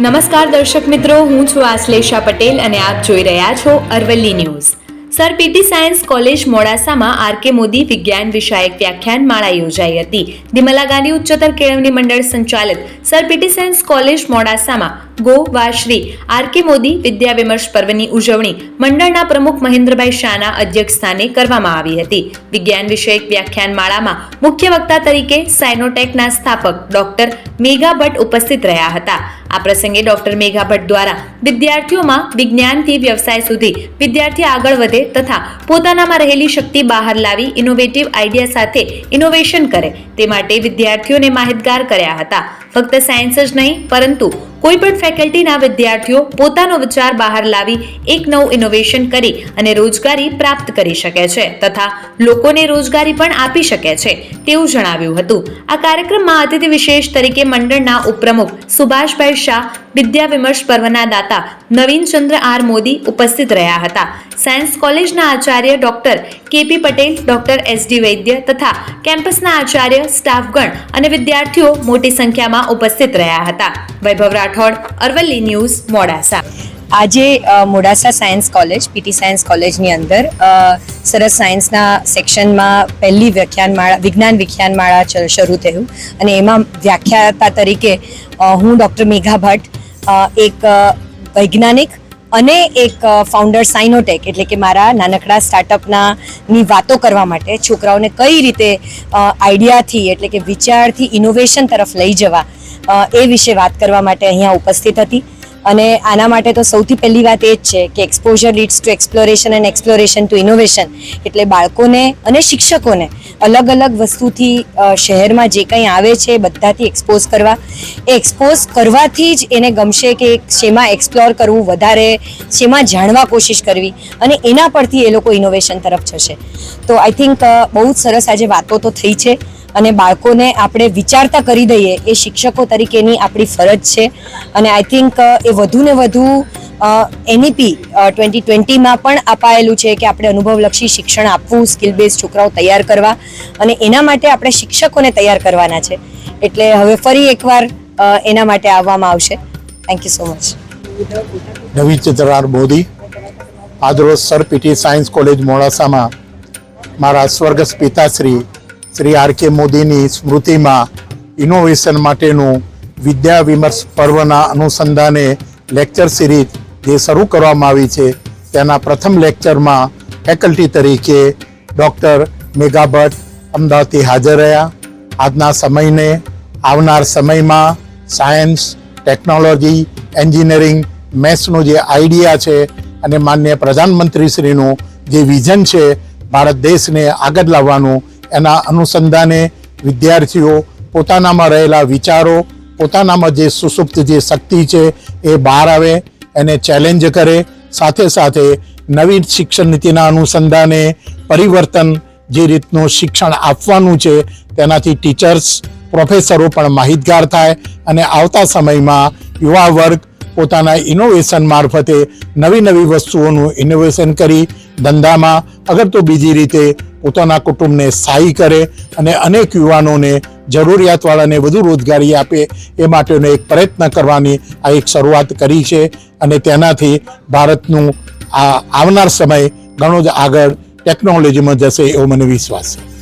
નમસ્કાર દર્શક મિત્રો, હું છું આશ્લેષા પટેલ અને આપ જોઈ રહ્યા છો Aravalli news. Sir P T science college મોડાસામાં આર કે મોદી વિજ્ઞાન વિષયક વ્યાખ્યાન માળા યોજાઈ હતી. દિમલા ગાંધી ઉચ્ચતર કેળવણી મંડળ સંચાલિત સર પીટી સાયન્સ કોલેજ મોડાસામાં ગો વા શ્રી આર કે મોદી વિદ્યા વિમર્શ પર્વની ઉજવણી મંડળના પ્રમુખ મહેન્દ્રભાઈ શાહના અધ્યક્ષ સ્થાને કરવામાં આવી હતી. વિજ્ઞાન વિષયક વ્યાખ્યાન માળામાં મુખ્ય વક્તા તરીકે સાયનોટેકના સ્થાપક ડોક્ટર મેઘા ભટ્ટ ઉપસ્થિત રહ્યા હતા. આ પ્રસંગે ડોક્ટર મેઘા ભટ્ટ દ્વારા વિદ્યાર્થીઓમાં વિજ્ઞાનથી વ્યવસાય સુધી વિદ્યાર્થી આગળ વધે તથા પોતાનામાં રહેલી શક્તિ બહાર લાવી ઇનોવેટિવ આઈડિયા સાથે ઇનોવેશન કરે તે માટે વિદ્યાર્થીઓને માહિતગાર કર્યા હતા. ફક્ત સાયન્સ જ નહીં, પરંતુ કોઈ પણ ફેકલ્ટીના વિદ્યાર્થીઓ પોતાનો વિચાર બહાર લાવી એક નવું ઇનોવેશન કરી અને રોજગારી પ્રાપ્ત કરી શકે છે તથા લોકોને રોજગારી પણ આપી શકે છે તેવું જણાવ્યું હતું. આ કાર્યક્રમમાં અતિથિ વિશેષ તરીકે મંડળના ઉપપ્રમુખ સુભાષભાઈ શાહ, વિદ્યા વિમર્શ પર્વના દાતા નવીન ચંદ્ર આર મોદી ઉપસ્થિત રહ્યા હતા. સાયન્સ કોલેજના Acharya doctor K P Patel, doctor S D Vaidya તથા કેમ્પસના આચાર્ય, સ્ટાફગણ અને વિદ્યાર્થીઓ મોટી સંખ્યામાં ઉપસ્થિત રહ્યા હતા. વૈભવ રાઠોડ, અરવલ્લી ન્યૂઝ, મોડાસા. આજે Modasa science college P T science કોલેજની અંદર સરસ સાયન્સના સેક્શનમાં પહેલી વ્યાખ્યાનમાળા, વિજ્ઞાન વિખ્યાનમાળા શરૂ થયું. અને એમાં વ્યાખ્યાતા તરીકે હું ડૉક્ટર મેઘા ભટ્ટ એક વૈજ્ઞાનિક અને એક ફાઉન્ડર સાઇનોટેક એટલે કે મારા નાનકડા સ્ટાર્ટઅપના ની વાતો કરવા માટે છોકરાઓને કઈ રીતે આઈડિયાથી એટલે કે વિચારથી ઇનોવેશન તરફ લઈ જવા એ વિશે વાત કરવા માટે અહીંયા ઉપસ્થિત હતી. અને આના માટે તો સૌથી પહેલી વાત એ જ છે કે exposure leads to exploration and exploration to innovation એટલે બાળકોને અને શિક્ષકોને અલગ અલગ વસ્તુથી શહેરમાં જે કંઈ આવે છે બધાથી એક્સપોઝ કરવા. એ એક્સપોઝ કરવાથી જ એને ગમશે કે શેમાં એક્સપ્લોર કરવું વધારે, શેમાં જાણવા કોશિશ કરવી અને એના પરથી એ લોકો ઇનોવેશન તરફ જશે. તો આઈ થિંક બહુ જ સરસ આજે વાતો તો થઈ છે. અને બાળકોને આપણે વિચારતા કરી દઈએ, એ શિક્ષકો તરીકેની આપણી ફરજ છે. અને આઈ થિંક એ વધુ ને વધુ એનઈપી ટ્વેન્ટી ટ્વેન્ટીમાં પણ અપાયેલું છે કે આપણે અનુભવલક્ષી શિક્ષણ આપવું સ્કિલ બેઝ છોકરાઓ તૈયાર કરવા અને એના માટે આપણે શિક્ષકોને તૈયાર કરવાના છે. એટલે હવે ફરી એકવાર એના માટે આવવામાં આવશે. થેન્ક યુ સો મચ નવી ચિત્રાર મોદી, આજરોજ સર પીટી સાયન્સ કોલેજ મોડાસામાં મારા સ્વર્ગસ્થ પિતાશ્રી શ્રી આર કે મોદીની સ્મૃતિમાં ઇનોવેશન માટેનું વિદ્યા વિમર્શ પર્વના અનુસંધાને લેક્ચર સિરીઝ જે શરૂ કરવામાં આવી છે. તેના પ્રથમ લેક્ચરમાં ફેકલ્ટી તરીકે ડૉક્ટર મેઘા ભટ્ટ અમદાવાદથી હાજર રહ્યા. આજના સમયને આવનાર સમયમાં સાયન્સ ટેકનોલોજી એન્જિનિયરિંગ મેથ્સનો જે આઈડિયા છે અને માન્ય પ્રધાનમંત્રીશ્રીનું જે વિઝન છે, ભારત દેશને આગળ લાવવાનું એના અનુસંધાને વિદ્યાર્થીઓ પોતાનામાં રહેલા વિચારો, પોતાનામાં જે સુસુપ્ત જે શક્તિ છે એ બહાર આવે, એને ચેલેન્જ કરે, સાથે સાથે નવી શિક્ષણ નીતિના અનુસંધાને પરિવર્તન જે રીતનું શિક્ષણ આપવાનું છે, તેનાથી ટીચર્સ પ્રોફેસરો પણ માહિતગાર થાય અને આવતા સમયમાં યુવા વર્ગ પોતાના ઇનોવેશન મારફતે નવી નવી વસ્તુઓનું ઇનોવેશન કરી ધંધામાં અગર તો બીજી રીતે પોતાના કુટુંબને સ્થાયી કરે અને અનેક યુવાનોને જરૂરિયાતવાળાને વધુ રોજગારી આપે, એ માટેનો એક પ્રયત્ન કરવાની આ એક શરૂઆત કરી છે અને તેનાથી ભારતનું આ આવનાર સમય ઘણો જ આગળ ટેકનોલોજીમાં જશે એવો મને વિશ્વાસ છે.